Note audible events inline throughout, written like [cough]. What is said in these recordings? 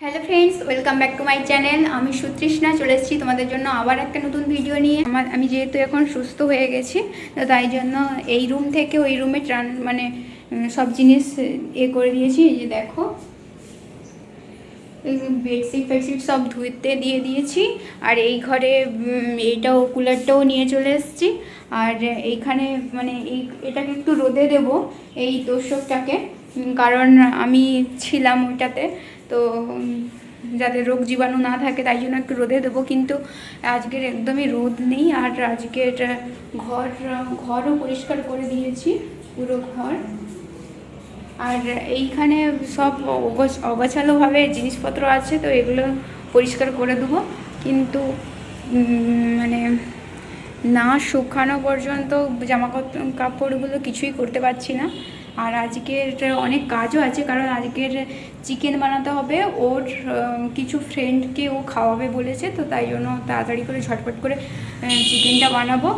Hello friends welcome back to my channel আমি সুতৃষ্ণা, চলে এসেছি তোমাদের জন্য আবার একটা নতুন ভিডিও নিয়ে। আমার, আমি যেহেতু এখন সুস্থ হয়ে গেছি, তো তাই জন্য এই রুম থেকে ওই রুমে ট্রান মানে সব জিনিস, এ করে দিয়েছি। এই যে দেখো বেডশিট ফেডশিট সব ধুইতে দিয়ে দিয়েছি। আর এই ঘরে এইটাও কুলারটাও নিয়ে চলে এসেছি। আর এইখানে মানে এই, এটাকে একটু রোদে দেব, এই তোষকটাকে। কারণ আমি ছিলাম ওইটাতে। তো যাতে রোগ জীবাণু না থাকে, তাই জন্য একটু রোদে দেবো। কিন্তু আজকের একদমই রোদ নেই, আর আজকের ঘর, ঘরও পরিষ্কার করে দিয়েছি, পুরো ঘর। আর এইখানে সব অগোছ- অগোছালোভাবে জিনিসপত্র আছে, তো এগুলো পরিষ্কার করে দেবো। কিন্তু মানে না শুকানো পর্যন্ত জামাকাপড় কাপড়গুলো কিছুই করতে পারছি না। আর আজকের অনেক কাজও আছে, কারণ আজকের চিকেন বানাতে হবে, ওর কিছু ফ্রেন্ডকে ও খাওয়াবে বলেছে, তো তাই জন্য তাড়াতাড়ি করে ঝটপট করে চিকেনটা বানাবো।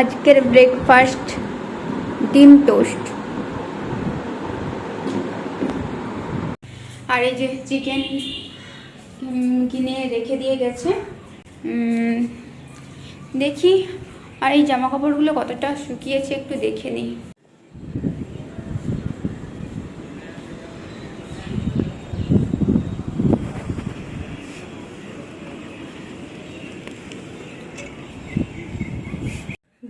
আজকের ব্রেকফাস্ট ডিম টোস্ট আর এই যে চিকেন কিনে রেখে দিয়ে গেছে দেখি, আর এই জামা কাপড়গুলো কতটা শুকিয়েছে একটু দেখে নিই।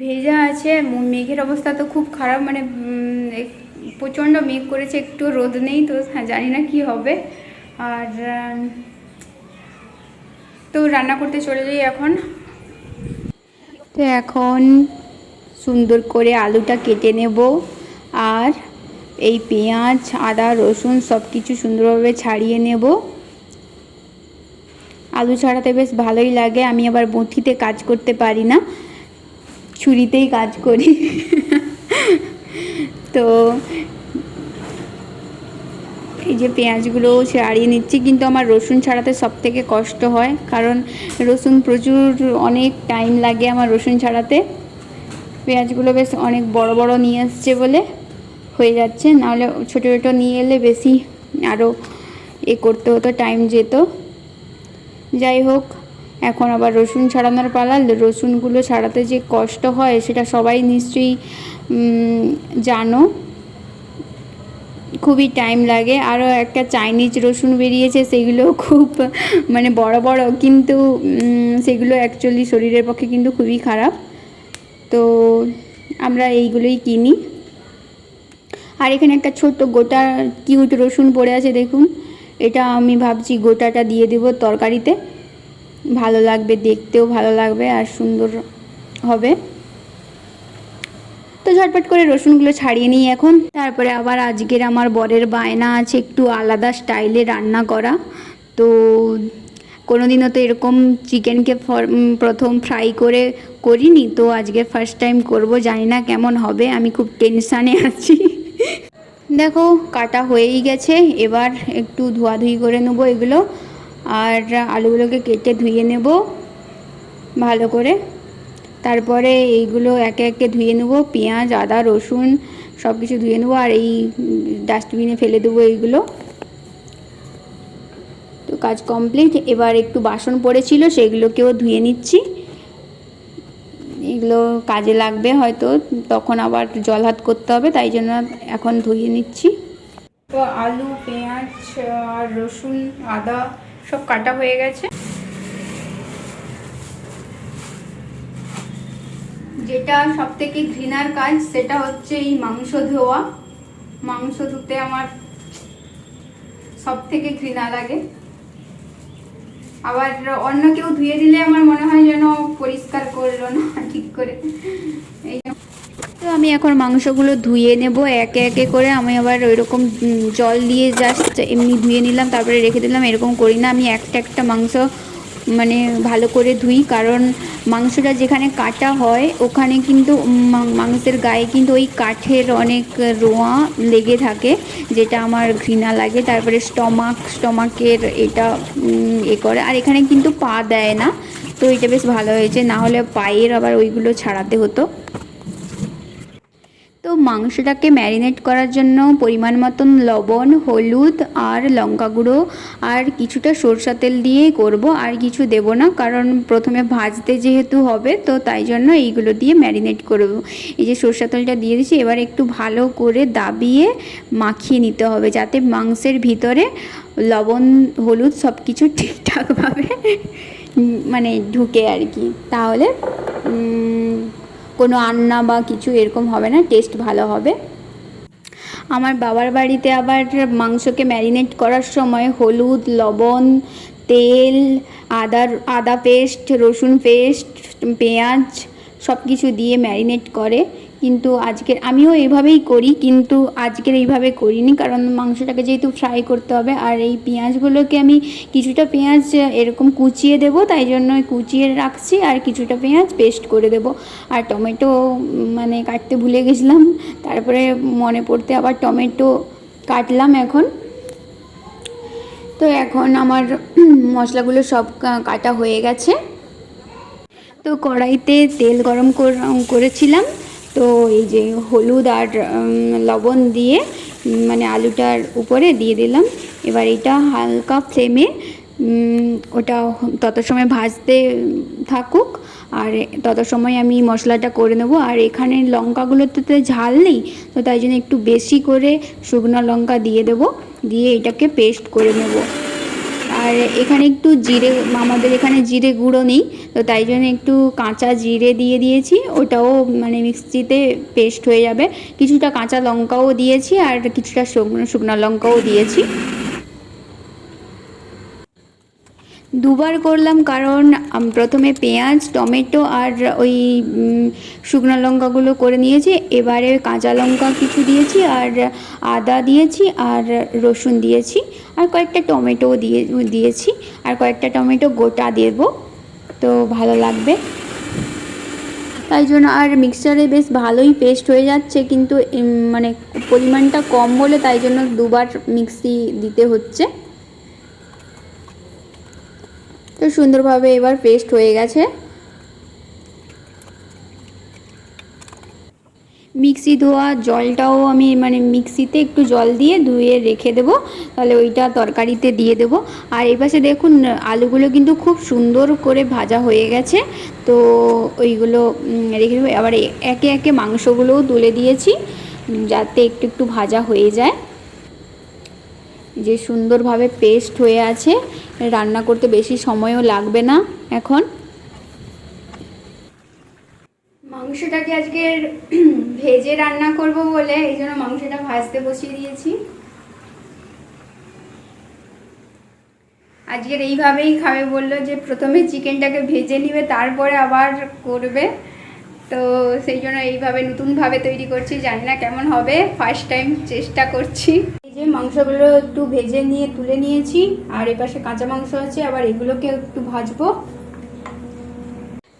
ভেজা আছে মেঘের অবস্থা তো খুব খারাপ মানে প্রচণ্ড মেঘ করেছে একটু রোদ নেই তো হ্যাঁ, জানি না কি হবে। আর তো রান্না করতে চলে যাই এখন। তো এখন সুন্দর করে আলুটা কেটে নেব আর এই পেঁয়াজ আদা রসুন সব কিছু সুন্দরভাবে ছাড়িয়ে নেব। আলু ছাড়াতে বেশ ভালোই লাগে আমি আবার বঁঠিতে কাজ করতে পারি না। ছুরিতেই কাজ করি। তো এই যে পেঁয়াজগুলো ছাড়িয়ে নিচ্ছি, কিন্তু আমার রসুন ছাড়াতে সব থেকে কষ্ট হয়, কারণ রসুন প্রচুর অনেক টাইম লাগে আমার রসুন ছাড়াতে। পেঁয়াজগুলো বেশ অনেক বড় বড় নিয়ে আসছে বলে হয়ে যাচ্ছে, নাহলে ছোটো ছোটো নিয়ে এলে বেশি আরও এ করতে হতো, টাইম যেত। যাই হোক এখন আবার রসুন ছাড়ানোর পালা রসুনগুলো ছাড়াতে যে কষ্ট হয় সেটা সবাই নিশ্চয়ই জানো। খুবই টাইম লাগে। আরও একটা চাইনিজ রসুন বেরিয়েছে, সেগুলো খুব মানে বড় বড়, কিন্তু সেগুলো অ্যাকচুয়ালি শরীরের পক্ষে কিন্তু খুবই খারাপ। তো আমরা এইগুলোই কিনি। আর এখানে একটা ছোট্ট গোটা কিউট রসুন পড়ে আছে, দেখুন। এটা আমি ভাবছি গোটাটা দিয়ে দেবো তরকারিতে। ভালো লাগবে, দেখতেও ভালো লাগবে আর সুন্দর হবে। তো ঝটপট করে রসুনগুলো ছাড়িয়ে নিই এখন। তারপরে আবার আজকের আমার বরের বায়না আছে একটু আলাদা স্টাইলে রান্না করা। তো কোনোদিনও তো এরকম চিকেনকে প্রথম ফ্রাই করে করিনি, তো আজকে ফার্স্ট টাইম করব, জানি না কেমন হবে, আমি খুব টেনশানে আছি। দেখো, কাটা হয়েই গেছে, এবার একটু ধোয়াধুয়ি করে নেব এগুলো। আর আলুগুলোকে কেটে ধুয়ে নেব ভালো করে। তারপরে এইগুলো একে একে ধুয়ে নেব, পেঁয়াজ, আদা, রসুন সব কিছু ধুয়ে নেব আর এই ডাস্টবিনে ফেলে দেবো এইগুলো। তো কাজ কমপ্লিট। এবার একটু বাসন পড়েছিল, সেগুলোকেও ধুয়ে নিচ্ছি। এগুলো কাজে লাগবে হয়তো, তখন আবার জল হাত করতে হবে, তাই জন্য এখন ধুয়ে নিচ্ছি। তো আলু, পেঁয়াজ আর রসুন, আদা সব কাটা হয়ে গেছে। যেটা সব থেকে ঘৃণার কাজ, সেটা হচ্ছে এই মাংস ধোয়া। মাংস ধুতে আমার সব থেকে ঘৃণা লাগে। আবার অন্য কেউ ধুয়ে দিলে আমার মনে হয় যেন পরিষ্কার করল না ঠিক করে। এই তো আমি এখন মাংসগুলো ধুয়ে নেব, একে একে করে আমি আবার ওই রকম জল দিয়ে জাস্ট এমনি ধুয়ে নিলাম, তারপরে রেখে দিলাম, এরকম করি না। আমি একটা একটা মাংস মানে ভালো করে ধুই, কারণ মাংসটা যেখানে কাটা হয়, ওখানে কিন্তু মাংসের গায়ে কিন্তু ওই কাঠের অনেক রোঁয়া লেগে থাকে, যেটা আমার ঘৃণা লাগে। তারপরে স্টমাক, স্টমাকের এটা এ করে। আর এখানে কিন্তু পা দেয় না, তো এটা বেশ ভালো হয়েছে। না হলে পায়ের আবার ওইগুলো ছাড়াতে হতো। মাংসটাকে ম্যারিনেট করার জন্য পরিমাণ মতন লবণ, হলুদ আর লঙ্কা গুঁড়ো আর কিছুটা সরষা তেল দিয়েই করব। আর কিছু দেব না, কারণ প্রথমে ভাজতে যেহেতু হবে, তো তাই জন্য এইগুলো দিয়ে ম্যারিনেট করব। এই যে সরষা তেলটা দিয়ে দিচ্ছি এবার একটু ভালো করে দাবিয়ে মাখিয়ে নিতে হবে, যাতে মাংসের ভিতরে লবণ, হলুদ সব কিছু ঠিকঠাকভাবে মানে ঢুকে আর কি। তাহলে কোনো আন্না বা কিছু এরকম হবে না টেস্ট ভালো হবে। আমার বাবার বাড়িতে আবার মাংসকে ম্যারিনেট করার সময় হলুদ, লবণ, তেল আদার আদা পেস্ট রসুন পেস্ট পেঁয়াজ সব কিছু দিয়ে ম্যারিনেট করে। কিন্তু আজকের, আমিও এইভাবেই করি, কিন্তু আজকের এইভাবে করিনি, কারণ মাংসটাকে যেহেতু ফ্রাই করতে হবে, আর এই পেঁয়াজগুলোকে আমি কিছুটা পেঁয়াজ, এরকম কুচিয়ে দেব, তাই জন্য কুচিয়ে রাখছি, আর কিছুটা পেঁয়াজ পেস্ট করে দেব। আর টমেটো মানে কাটতে ভুলে গেছিলাম, তারপরে মনে পড়তে আবার টমেটো কাটলাম এখন। তো এখন আমার মশলাগুলো সব কাটা হয়ে গেছে। তো কড়াইতে তেল গরম কর- করেছিলাম তো এই যে হলুদ আর লবণ দিয়ে মানে আলুটার উপরে দিয়ে দিলাম। এবার এটা হালকা ফ্লেমে ওটা তত সময় ভাজতে থাকুক। আর তত সময় আমি মশলাটা করে নেব। আর এখানে লঙ্কাগুলোতে তো ঝাল নেই, তো তাই জন্য একটু বেশি করে শুকনো লঙ্কা দিয়ে দেব। দিয়ে এটাকে পেস্ট করে নেব। আর এখানে একটু জিরে আমাদের এখানে জিরে গুঁড়ো নেই, তো তাই জন্য একটু কাঁচা জিরে দিয়ে দিয়েছি, ওটাও মানে মিক্সিতে পেস্ট হয়ে যাবে। কিছুটা কাঁচা লঙ্কাও দিয়েছি আর কিছুটা শুকনো শুকনো লঙ্কাও দিয়েছি। দুবার করলাম কারণ প্রথমে পেঁয়াজ, টমেটো আর ওই শুকনো লঙ্কাগুলো করে নিয়েছি। এবারে কাঁচা লঙ্কা কিছু দিয়েছি আর আদা দিয়েছি আর রসুন দিয়েছি আর কয়েকটা টমেটোও দিয়ে, দিয়েছি। আর কয়েকটা টমেটো গোটা দেব, তো ভালো লাগবে। তাই জন্য আর মিক্সচারে বেশ ভালোই পেস্ট হয়ে যাচ্ছে কিন্তু মানে পরিমাণটা কম বলে তাই জন্য দুবার মিক্সি দিতে হচ্ছে। তো সুন্দরভাবে এবার পেস্ট হয়ে গেছে। মিক্সি ধোয়া জলটাও আমি মানে মিক্সিতে একটু জল দিয়ে ধুয়ে রেখে দেবো। তাহলে ওইটা তরকারিতে দিয়ে দেবো। আর এই পাশে দেখুন, আলুগুলো কিন্তু খুব সুন্দর করে ভাজা হয়ে গেছে। তো ওইগুলো রেখে দেবো। আবার একে একে মাংসগুলোও তুলে দিয়েছি যাতে একটু একটু ভাজা হয়ে যায়। যে সুন্দরভাবে পেস্ট হয়ে আছে। রান্না করতে বেশি সময়ও লাগবে না এখন। মাংসটাকে আজকে [clears throat] ভেজে রান্না করব বলে এই জন্য মাংসটা ভাজতে বসিয়ে দিয়েছি। আজকের এইভাবেই খাবে বলল যে প্রথমে চিকেনটাকে ভেজে নিবে, তারপরে আবার করবে। তো সেই জন্য এইভাবে নতুনভাবে তৈরি করছি, জানি না কেমন হবে। ফার্স্ট টাইম চেষ্টা করছি। যে মাংসগুলো একটু ভেজে নিয়ে, তুলে নিয়েছি, আর এপাশে কাঁচা মাংস আছে, আবার এগুলোকে একটু ভাজবো।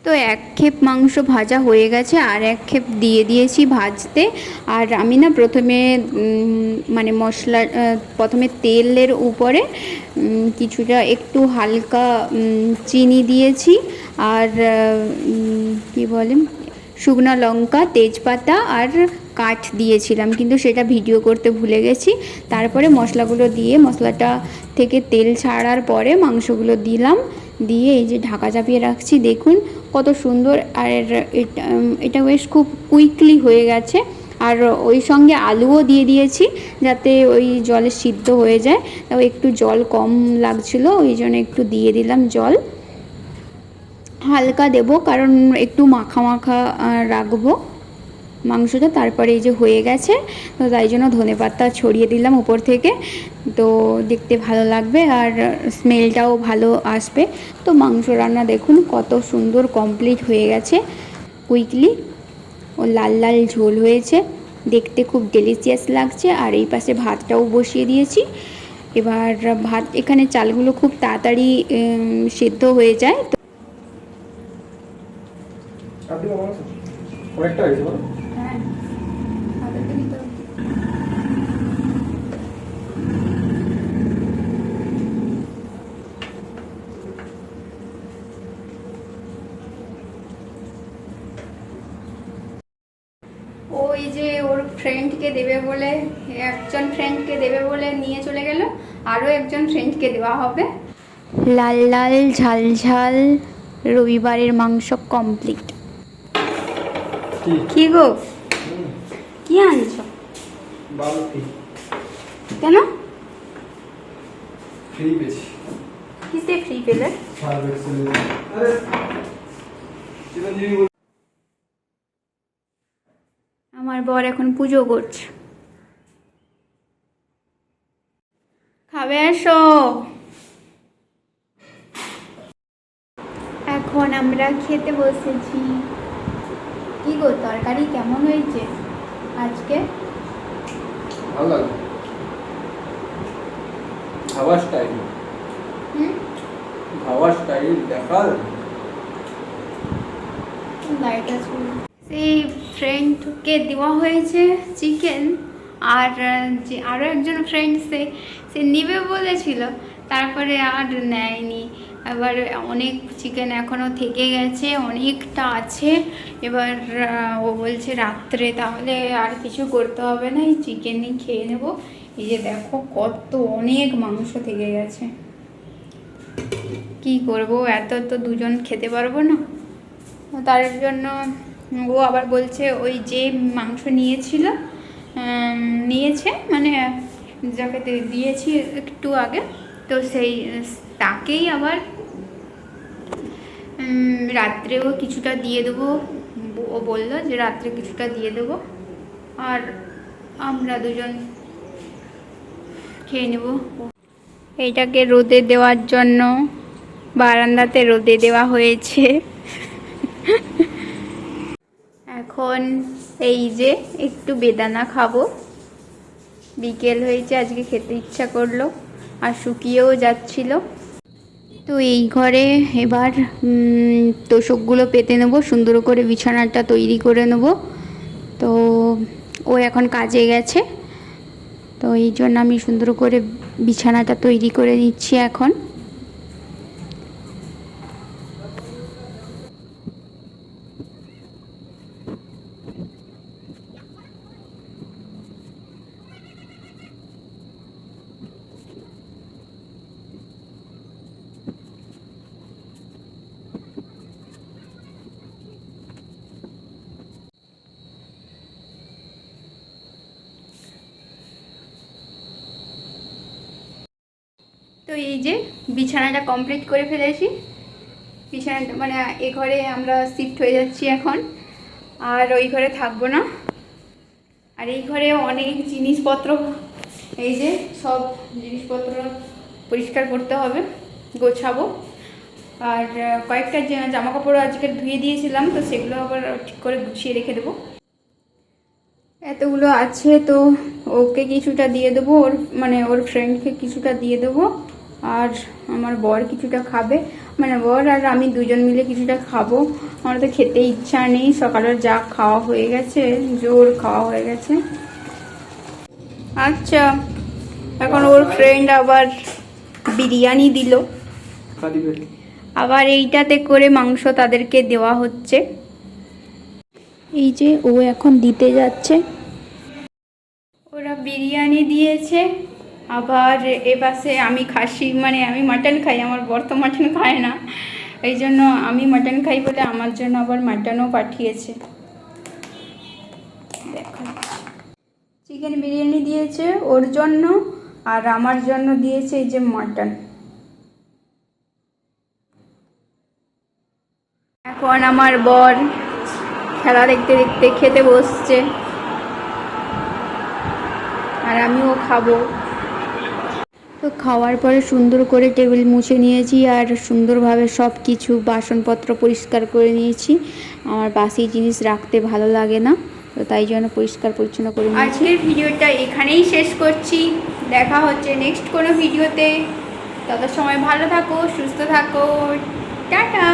তো এক ক্ষেপ মাংস ভাজা হয়ে গেছে, আর এক ক্ষেপ দিয়ে দিয়েছি ভাজতে। আর আমি না প্রথমে মানে মশলা প্রথমে তেলের উপরে কিছুটা একটু হালকা চিনি দিয়েছি, আর কি বলে, শুকনো লঙ্কা, তেজপাতা, আর কাঠ দিয়েছিলাম, কিন্তু সেটা ভিডিও করতে ভুলে গেছি। তারপরে মশলাগুলো দিয়ে মশলাটা থেকে তেল ছাড়ার পরে মাংসগুলো দিলাম। দিয়ে এই যে ঢাকা চাপিয়ে রাখছি, দেখুন কত সুন্দর। আর এটা এটা বেশ খুব কুইকলি হয়ে গেছে। আর ওই সঙ্গে আলুও দিয়ে দিয়েছি, যাতে ওই জলে সিদ্ধ হয়ে যায়। তাও একটু জল কম লাগছিল, ওই জন্য একটু দিয়ে দিলাম জল। হালকা দেবো, কারণ একটু মাখা মাখা রাখব। মাংসটা তারপরে এই যে হয়ে গেছে, তো তাই জন্য ধনে পাতা ছড়িয়ে দিলাম উপর থেকে। তো দেখতে ভালো লাগবে আর স্মেলটাও ভালো আসবে। তো মাংস রান্না দেখুন কত সুন্দর কমপ্লিট হয়ে গেছে। কুইকলি ও লাল লাল ঝোল হয়েছে। দেখতে খুব ডেলিশিয়াস লাগছে আর এই পাশে ভাতটাও বসিয়ে দিয়েছি। এবার ভাত, এখানে চালগুলো খুব তাড়াতাড়ি সেদ্ধ হয়ে যায়। তো আপনি কেমন আছেন অনেকটা হয়েছে বলো হ্যাঁ ওই যে ওর ফ্রেন্ডকে দেবে বলে একজন ফ্রেন্ডকে দেবে বলে নিয়ে চলে গেল আরও একজন ফ্রেন্ডকে দেওয়া হবে। লাল লাল ঝাল ঝাল রবিবারের মাংস কমপ্লিট কি? গো? কি আনছো? বালতি। কেন? ফ্রি পেয়েছি। কিসে ফ্রি পেলে সার্ভ এক্সেলেন্স আরে চিরঞ্জীবী বল- আমার বর এখন পুজো করছে। খাবে এসো। এখন আমরা খেতে বসেছি। কি গো তরকারি কেমন হয়েছে আজকে? ভালো খাওয়া স্টাইল খাওয়া স্টাইল দেখাল। লাইট আছে সেই ফ্রেন্ডকে দেওয়া হয়েছে চিকেন আর যে আরও একজন ফ্রেন্ড সে সে নেবে বলেছিল, তারপরে আর নেয়নি। এবার অনেক চিকেন এখনও থেকে গেছে, অনেকটা আছে। এবার ও বলছে রাত্রে তাহলে আর কিছু করতে হবে না, এই চিকেনই খেয়ে নেব। এই যে দেখো কত অনেক মাংস থেকে গেছে। কি করব, এত তো দুজন খেতে পারব না। তার জন্য ও আবার বলছে ওই যে মাংস নিয়েছিল নিয়েছে মানে যাকে দিয়েছি একটু আগে, তো সেই, তাকেই আবার রাত্রেও কিছুটা দিয়ে দেবো। ও বলল যে রাত্রে কিছুটা দিয়ে দেবো, আর আমরা দুজন খেয়ে নেব। এইটাকে রোদে দেওয়ার জন্য বারান্দাতে রোদে দেওয়া হয়েছে। এখন এই যে একটু বেদানা খাব। বিকেল হয়েছে, আজকে খেতে ইচ্ছা করল, আর শুকিয়েও যাচ্ছিল। তো এই ঘরে এবার তোষকগুলো পেতে নেব, সুন্দর করে বিছানাটা তৈরি করে নেব। তো ও এখন কাজে গেছে, তো এই জন্য আমি সুন্দর করে বিছানাটা তৈরি করে নিচ্ছি এখন। এই যে বিছানাটা কমপ্লিট করে ফেলেছি। বিছানাটা মানে এ ঘরে আমরা শিফট হয়ে যাচ্ছি এখন। আর ওই ঘরে থাকব না। আর এই ঘরে অনেক জিনিসপত্র, এই যে সব জিনিসপত্র পরিষ্কার করতে হবে, গোছাবো। আর কয়েকটা জামা কাপড় আজকে ধুয়ে দিয়েছিলাম, তো সেগুলো আবার ঠিক করে গুছিয়ে রেখে দেবো। এতগুলো আছে, তো ওকে কিছুটা দিয়ে দেবো, ওর মানে ওর ফ্রেন্ডকে কিছুটা দিয়ে দেবো। আর আমার বর কিছুটা খাবে। মানে বর আর আমি দুজন মিলে কিছুটা খাব। আমার তো খেতে ইচ্ছা নেই। সকালের যা খাওয়া হয়ে গেছে জোর খাওয়া হয়ে গেছে। আচ্ছা এখন ওর ফ্রেন্ড আবার বিরিয়ানি দিল। আবার এইটাতে করে মাংস তাদেরকে দেওয়া হচ্ছে। এই যে ও এখন দিতে যাচ্ছে। ওরা বিরিয়ানি দিয়েছে। আবার এ পাশে আমি খাসি মানে আমি মাটন খাই, আমার বর তো মাটন খায় না। এই জন্য আমি মাটন খাই বলে আমার জন্য আবার মাটনও পাঠিয়েছে। চিকেন বিরিয়ানি দিয়েছে ওর জন্য, আর আমার জন্য দিয়েছে এই যে মাটন এখন আমার বর খেলা দেখতে দেখতে খেতে বসছে। আর আমিও খাব। তো খাওয়ার পরে সুন্দর করে টেবিল মুছে নিয়েছি আর সুন্দরভাবে সব কিছু বাসনপত্র পরিষ্কার করে নিয়েছি। আমার বাসি জিনিস রাখতে ভালো লাগে না, তো তাই জন্য পরিষ্কার পরিচ্ছন্ন করে আজকের ভিডিওটা এখানেই শেষ করছি। দেখা হচ্ছে নেক্সট কোনো ভিডিওতে। তত সময় ভালো থাকো, সুস্থ থাকো। টাটা!